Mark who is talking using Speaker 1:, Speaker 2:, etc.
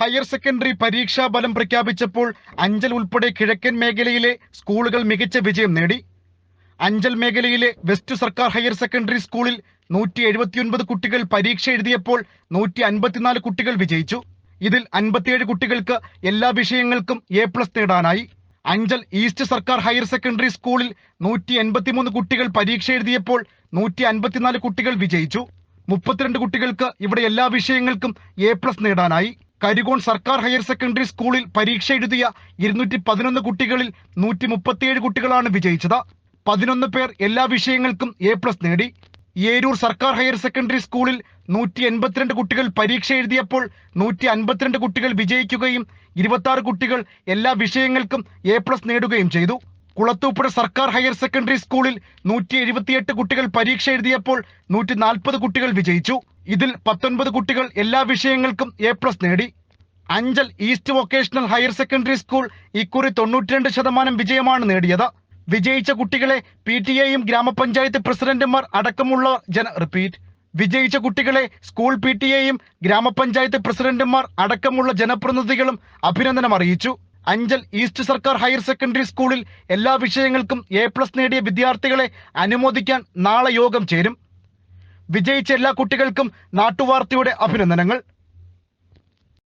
Speaker 1: Higher secondary പരീക്ഷാ ഫലം പ്രഖ്യാപിച്ചപ്പോൾ അഞ്ചൽ ഉൾപ്പെടെ കിഴക്കൻ മേഖലയിലെ സ്കൂളുകൾ മികച്ച വിജയം നേടി. അഞ്ചൽ മേഖലയിലെ വെസ്റ്റ് സർക്കാർ ഹയർ സെക്കൻഡറി സ്കൂളിൽ നൂറ്റി എഴുപത്തിയൊൻപത് കുട്ടികൾ പരീക്ഷ എഴുതിയപ്പോൾ നൂറ്റി അൻപത്തിനാല് കുട്ടികൾ വിജയിച്ചു. ഇതിൽ അൻപത്തിയേഴ് കുട്ടികൾക്ക് എല്ലാ വിഷയങ്ങൾക്കും എ പ്ലസ് നേടാനായി. അഞ്ചൽ ഈസ്റ്റ് സർക്കാർ ഹയർ സെക്കൻഡറി സ്കൂളിൽ നൂറ്റി എൺപത്തിമൂന്ന് കുട്ടികൾ പരീക്ഷ എഴുതിയപ്പോൾ നൂറ്റി അൻപത്തിനാല് കുട്ടികൾ വിജയിച്ചു. മുപ്പത്തിരണ്ട് കുട്ടികൾക്ക് ഇവിടെ എല്ലാ വിഷയങ്ങൾക്കും എ പ്ലസ് നേടാനായി. കരികോൺ സർക്കാർ ഹയർ സെക്കൻഡറി സ്കൂളിൽ പരീക്ഷ എഴുതിയ ഇരുന്നൂറ്റി പതിനൊന്ന് കുട്ടികളിൽ നൂറ്റി മുപ്പത്തിയേഴ് കുട്ടികളാണ് വിജയിച്ചത്. പതിനൊന്ന് പേർ എല്ലാ വിഷയങ്ങൾക്കും എ പ്ലസ് നേടി. ഏരൂർ സർക്കാർ ഹയർ സെക്കൻഡറി സ്കൂളിൽ നൂറ്റി എൺപത്തിരണ്ട് കുട്ടികൾ പരീക്ഷ എഴുതിയപ്പോൾ നൂറ്റി അൻപത്തിരണ്ട് കുട്ടികൾ വിജയിക്കുകയും ഇരുപത്തി കുട്ടികൾ എല്ലാ വിഷയങ്ങൾക്കും എ പ്ലസ് നേടുകയും ചെയ്തു. കുളത്തൂപ്പുഴ സർക്കാർ ഹയർ സെക്കൻഡറി സ്കൂളിൽ നൂറ്റി എഴുപത്തിയെട്ട് കുട്ടികൾ പരീക്ഷ എഴുതിയപ്പോൾ നൂറ്റി നാൽപ്പത് കുട്ടികൾ വിജയിച്ചു. ഇതിൽ പത്തൊൻപത് കുട്ടികൾ എല്ലാ വിഷയങ്ങൾക്കും എ പ്ലസ് നേടി. Anchal east vocational higher secondary school ഇക്കുറി തൊണ്ണൂറ്റിരണ്ട് ശതമാനം വിജയമാണ് നേടിയത്. വിജയിച്ച കുട്ടികളെ പി ടി എയും ഗ്രാമപഞ്ചായത്ത് പ്രസിഡന്റുമാർ അടക്കമുള്ള ജന റിപ്പീറ്റ്. വിജയിച്ച കുട്ടികളെ സ്കൂൾ പി ടി എയും ഗ്രാമപഞ്ചായത്ത് പ്രസിഡന്റുമാർ അടക്കമുള്ള ജനപ്രതിനിധികളും അഭിനന്ദനം അറിയിച്ചു അഞ്ചൽ ഈസ്റ്റ് സർക്കാർ ഹയർ സെക്കൻഡറി സ്കൂളിൽ എല്ലാ വിഷയങ്ങൾക്കും എ പ്ലസ് നേടിയ വിദ്യാർത്ഥികളെ അനുമോദിക്കാൻ നാളെ യോഗം ചേരും. വിജയിച്ച എല്ലാ കുട്ടികൾക്കും നാട്ടുവാർത്തയുടെ അഭിനന്ദനങ്ങൾ.